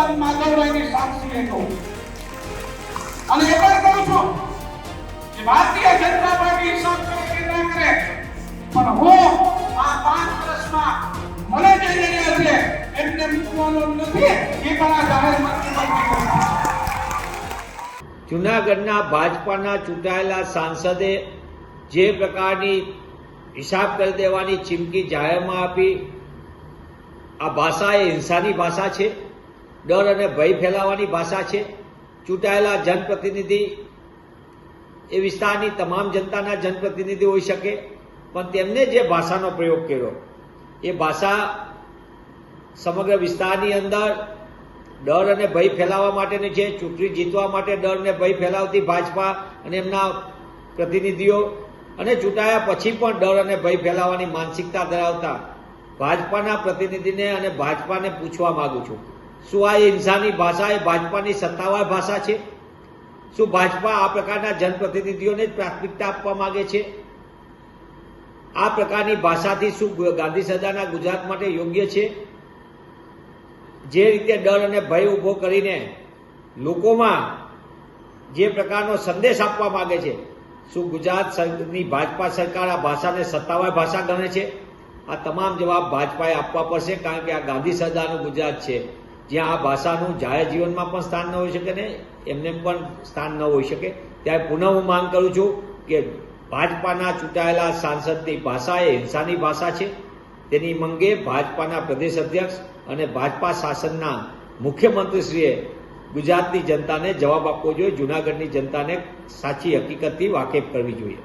ભગવાન માધવરાયની સાક્ષી લેતો અને એ પણ કહું છું કે ભારતીય જનતા પાર્ટી હિસાબ કરે ના કરે, પણ હું આ પાંચ વર્ષમાં મને જે જગ્યા છે એમને મૂકવાનો નથી, એ પણ આ જાહેર જુનાગઢના ભાજપાના ચૂંટાયેલા સાંસદે જે પ્રકારની હિસાબ કરી દેવાની ચીમકી જાહેરમાં આપી, આ ભાષા એ હિંસાની ભાષા છે? ડર અને ભય ફેલાવવાની ભાષા છે. ચૂંટાયેલા જનપ્રતિનિધિ એ વિસ્તારની તમામ જનતાના જનપ્રતિનિધિ હોઈ શકે, પણ તેમને જે ભાષાનો પ્રયોગ કર્યો, એ ભાષા સમગ્ર વિસ્તારની અંદર ડર અને ભય ફેલાવવા માટેની છે. ચૂંટણી જીતવા માટે ડર અને ભય ફેલાવતી ભાજપા અને એમના પ્રતિનિધિઓ અને ચૂંટાયા પછી પણ ડર અને ભય ફેલાવવાની માનસિકતા ધરાવતા ભાજપાના પ્રતિનિધિને અને ભાજપાને પૂછવા માગું છું. શું આ હિંસાની ભાષા એ ભાજપાની સત્તાવાર ભાષા છે? શું ભાજપા આ પ્રકારના જનપ્રતિનિધિઓને જ પ્રાથમિકતા આપવા માંગે છે? આ પ્રકારની ભાષાથી શું ગાંધી સદાના ગુજરાત માટે યોગ્ય છે? જે રીતે ડર અને ભય ઊભો કરીને લોકોમાં જે પ્રકારનો સંદેશ આપવા માંગે છે, શું ગુજરાતની ભાજપા સરકાર આ ભાષાને સત્તાવાર ભાષા ગણે છે? આ તમામ જવાબ ભાજપાએ આપવા પડશે કારણ કે આ ગાંધી સરદારનું ગુજરાત છે. જ્યાં આ ભાષાનું જાહેર જીવનમાં પણ સ્થાન ન હોઈ શકે ને, એમને પણ સ્થાન ન હોઈ શકે. ત્યારે પુનઃ હું માંગ કરું છું કે ભાજપાના ચૂંટાયેલા સાંસદની ભાષા એ હિંસાની ભાષા છે. તેની મંગે ભાજપાના પ્રદેશ અધ્યક્ષ અને ભાજપા શાસનના મુખ્યમંત્રીશ્રીએ ગુજરાતની જનતાને જવાબ આપવો જોઈએ, જુનાગઢની જનતાને સાચી હકીકતથી વાકેફ કરવી જોઈએ.